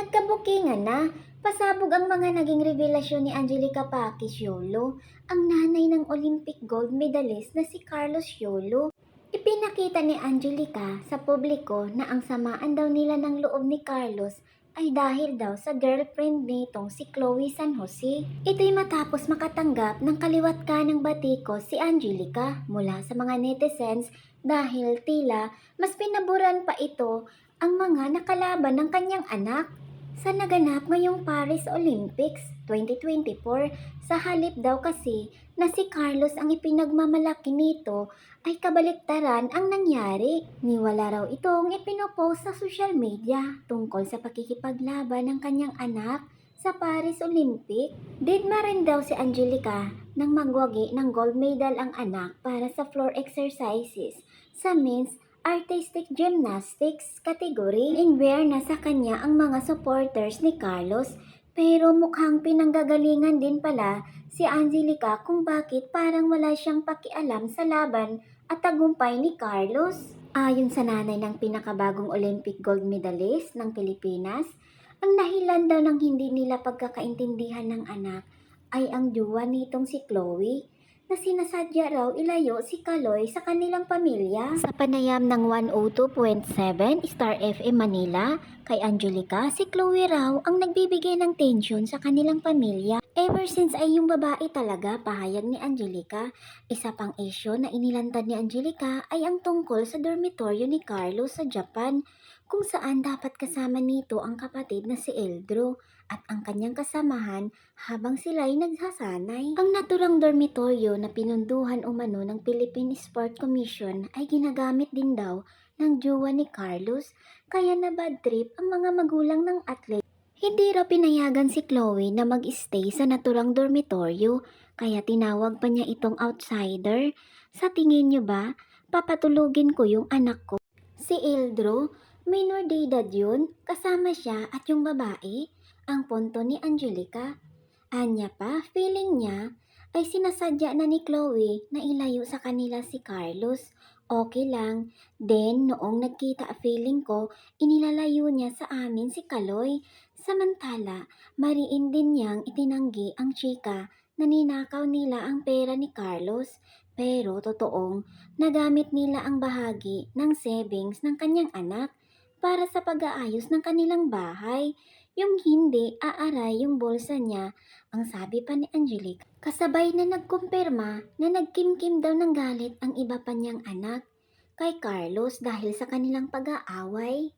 Nagkabukingan na. Pasabog ang mga naging revelasyon ni Angelica Pakis Yolo, ang nanay ng Olympic gold medalist na si Carlos Yolo. Ipinakita ni Angelica sa publiko na ang samaan daw nila ng loob ni Carlos ay dahil daw sa girlfriend nitong si Chloe San Jose. Ito'y matapos makatanggap ng kaliwat ka ng batiko si Angelica mula sa mga netizens dahil tila mas pinaboran pa ito ang mga nakalaban ng kanyang anak sa naganap ngayong Paris Olympics 2024 sa halip daw kasi na si Carlos ang ipinagmamalaki nito ay kabaliktaran ang nangyari. Niwala raw itong ipinopost sa social media tungkol sa pakikipaglaban ng kanyang anak sa Paris Olympic. Didma rin daw si Angelica nang magwagi ng gold medal ang anak para sa floor exercises sa men's artistic gymnastics category. Inwear na sa kanya ang mga supporters ni Carlos pero mukhang pinanggagalingan din pala si Angelica kung bakit parang wala siyang pakialam sa laban at tagumpay ni Carlos. Ayon sa nanay ng pinakabagong Olympic gold medalist ng Pilipinas, ang dahilan daw ng hindi nila pagkakaintindihan ng anak ay ang duwa nitong si Chloe na sinasadya raw ilayo si Kaloy sa kanilang pamilya. Sa panayam ng 102.7 Star FM Manila, kay Angelica, si Chloe raw ang nagbibigay ng tension sa kanilang pamilya. Ever since ay yung babae talaga, pahayag ni Angelica. Isa pang issue na inilantad ni Angelica ay ang tungkol sa dormitoryo ni Carlos sa Japan, kung saan dapat kasama nito ang kapatid na si Eldro at ang kanyang kasamahan habang sila'y nagsasanay. Ang naturang dormitoryo na pinunduhan umano ng Philippine Sport Commission ay ginagamit din daw ng jowa ni Carlos kaya na bad trip ang mga magulang ng athlete. Hindi raw pinayagan si Chloe na mag-stay sa naturang dormitoryo kaya tinawag pa niya itong outsider. Sa tingin niyo ba, papatulugin ko yung anak ko? Si Eldro, minor de edad yun, kasama siya at yung babae ang punto ni Angelica. Anya pa, feeling niya ay sinasadya na ni Chloe na ilayo sa kanila si Carlos. Okay lang. Then, noong nagkita feeling ko, inilalayo niya sa amin si Kaloy. Samantala, mariin din niyang itinanggi ang chika na ninakaw nila ang pera ni Carlos. Pero totoong, nagamit nila ang bahagi ng savings ng kanyang anak para sa pag-aayos ng kanilang bahay. Yung hindi, aaray yung bulsa niya, ang sabi pa ni Angelique. Kasabay na nagkumpirma na nagkimkim daw ng galit ang iba pa niyang anak kay Carlos dahil sa kanilang pag-aaway.